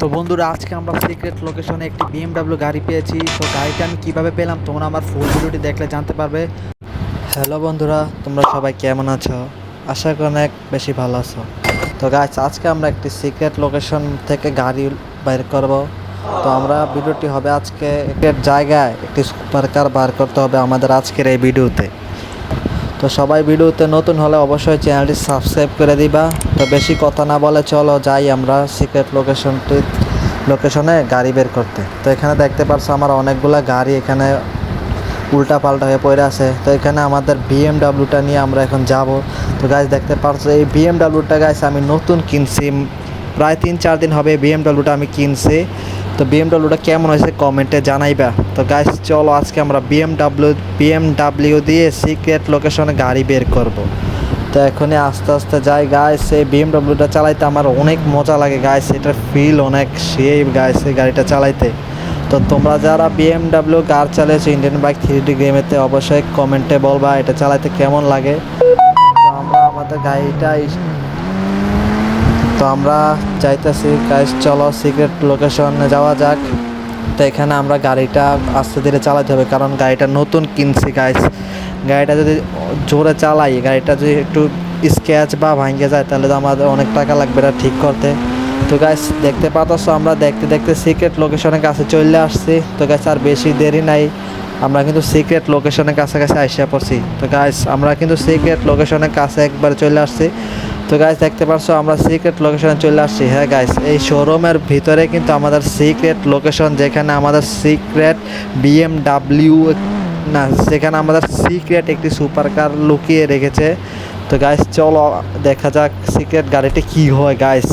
তো বন্ধুরা, আজকে আমরা সিক্রেট লোকেশনে একটি বিএমডাব্লিউ গাড়ি পেয়েছি। তো গাড়িটা আমি কীভাবে পেলাম, তোমরা আমার ফুল ভিডিওটি দেখলে জানতে পারবে। হ্যালো বন্ধুরা, তোমরা সবাই কেমন আছো? আশা করি অনেক বেশি ভালো আছো। তো গাছ আজকে আমরা একটি সিক্রেট লোকেশন থেকে গাড়ি বের করব। তো আমরা ভিডিওটি হবে আজকে একটি জায়গায় একটি সুপার কার বার করতে হবে আমাদের আজকের এই ভিডিওতে তো সবাই ভিডিওতে নতুন হলে অবশ্যই চ্যানেলটি সাবস্ক্রাইব করে দিবা। তো বেশি কথা না বলে চলো যাই আমরা সিক্রেট লোকেশনটি লোকেশনে গাড়ি বের করতে। তো এখানে দেখতে পারছ আমার অনেকগুলা গাড়ি এখানে উল্টা পাল্টা হয়ে পড়ে আছে। তো এখানে আমাদের বিএমডাব্লিউটা নিয়ে আমরা এখন যাব। তো গাছ দেখতে পারছ এই বিএমডাব্লিউটা গাছ আমি নতুন কিনছি। প্রায় তিন চার দিন হবে বিএমডাব্লিউটা আমি কিনছি। তো বিএমডাব্লিউটা কেমন হয়েছে কমেন্টে জানাইবা। তো গাইস চলো আজকে আমরা বিএমডাব্লিউ বিএমডাব্লিউ দিয়ে সিক্রেট লোকেশনে গাড়ি বের করব। তো এখনই আস্তে আস্তে যাই গাইস এই বিএমডাব্লিউটা চালাইতে আমার অনেক মজা লাগে গাইস এটার ফিল অনেক সেই গাইস এই গাড়িটা চালাইতে। তো তোমরা যারা বিএমডাব্লিউ কার চালিয়েছো ইন্ডিয়ান বাইক থ্রি ডি গেমেতে অবশ্যই কমেন্টে বলবা, এটা চালাইতে কেমন লাগে। তো আমরা আমাদের গাড়িটা তো আমরা চাইতেছি গাইস চলো সিক্রেট লোকেশনে যাওয়া যাক। তো এখানে আমরা গাড়িটা আস্তে ধীরে চালাতে হবে, কারণ গাড়িটা নতুন কিনছি গাইস গাড়িটা যদি জোরে চালাই, গাড়িটা যদি একটু স্ক্র্যাচ বা ভাঙে যায়, তাহলে তো আমাদের অনেক টাকা লাগবে এটা ঠিক করতে। তো গাইস দেখতে পাচ্ছ, আমরা দেখতে দেখতে সিক্রেট লোকেশনের কাছে চলে আসছি। তো গাইস আর বেশি দেরি নাই। আমরা কিন্তু সিক্রেট লোকেশনের কাছাকাছি আসিয়া পড়ছি। তো গাইস আমরা কিন্তু সিক্রেট লোকেশনের কাছে একবার চলে আসছি। তো গাইস দেখতে পারছ, আমরা সিক্রেট লোকেশনে চলে আসছি। হ্যাঁ গাইস এই শোরুমের ভিতরে কিন্তু আমাদের সিক্রেট লোকেশন যেখানে আমাদের সিক্রেট বিএমডাব্লিউ না সেখানে আমাদের সিক্রেট একটি সুপার কার লুকিয়ে রেখেছে। তো গাইস চলো, দেখা যাক সিক্রেট গাড়িটি কি হয় গাইস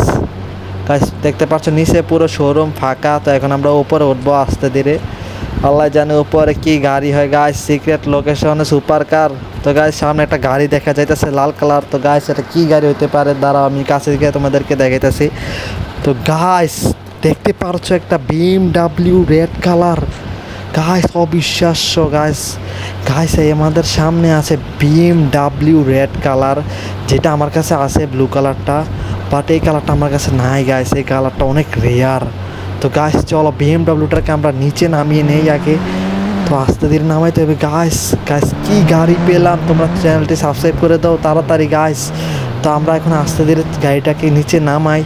গাইস দেখতে পাচ্ছ নিচে পুরো শোরুম ফাঁকা, তো এখন আমরা উপরে উঠবো আস্তে ধীরে। আল্লাহ জানে উপরে কি গাড়ি হয়। গাইস সিক্রেট লোকেশনে সুপার কার তো গাইস সামনে একটা গাড়ি দেখা যাইতেছে লাল কালার। তো গাইস এটা কি গাড়ি হতে পারে? দাঁড়াও, আমি কাছে গিয়ে তোমাদেরকে দেখাইতেছি। তো গাইস দেখতে পারছ একটা বিএমডাব্লিউ রেড কালার গাইস অবিশ্বাস্য গাইস এই আমাদের সামনে আছে বিএমডাব্লিউ রেড কালার যেটা আমার কাছে আছে ব্লু কালারটা বাট এই কালারটা আমার কাছে নাই গাইস এই কালারটা অনেক রেয়ার তো গাছ চলো বিএমডাব্লিউটাকে আমরা নিচে নামিয়ে নেই আগে। তো আস্তে ধীরে নামাইতে হবে। গাছ গাছ কী গাড়ি পেলাম? তোমরা চ্যানেলটি সাবস্ক্রাইব করে দাও তাড়াতাড়ি গাছ তো আমরা এখন আস্তে ধীরে গাড়িটাকে নিচে নামাই।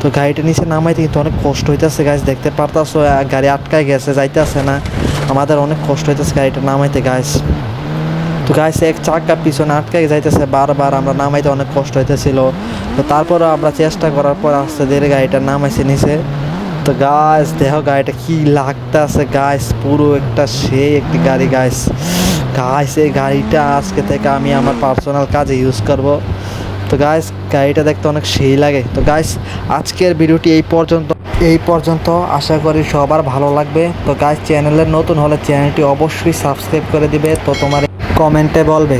তো গাড়িটা নিচে নামাইতে কিন্তু অনেক কষ্ট হইতেছে গাছ দেখতে পারতাছো গাড়ি আটকায় গেছে, যাইতেছে না। আমাদের অনেক কষ্ট হইতেছে গাড়িটা নামাইতে গাছ তো গাইস এক চাকা পিছনে আটকে যাইতেছে, বারবার আমরা নামাইতে অনেক কষ্ট হইতেছিল। তো তারপরে আমরা চেষ্টা করার পর আস্তে ধীরে গাড়িটা নামাইছে নিচে। তো গাইস দেখো গাড়িটা কি লাগতেছে গাইস পুরো একটা সেই একটি গাড়ি গাইস গাইস এই গাড়িটা আজকে থেকে আমি আমার পার্সোনাল কাজে ইউজ করব। তো গাইস গাড়িটা দেখতে অনেক সেই লাগে। তো গাইস আজকের ভিডিওটি এই পর্যন্ত। এই পর্যন্ত আশা করি সবার ভালো লাগবে। তো গাইস চ্যানেলের নতুন হলে চ্যানেলটি অবশ্যই সাবস্ক্রাইব করে দিবে। তো তোমার কমেন্টে বলবে।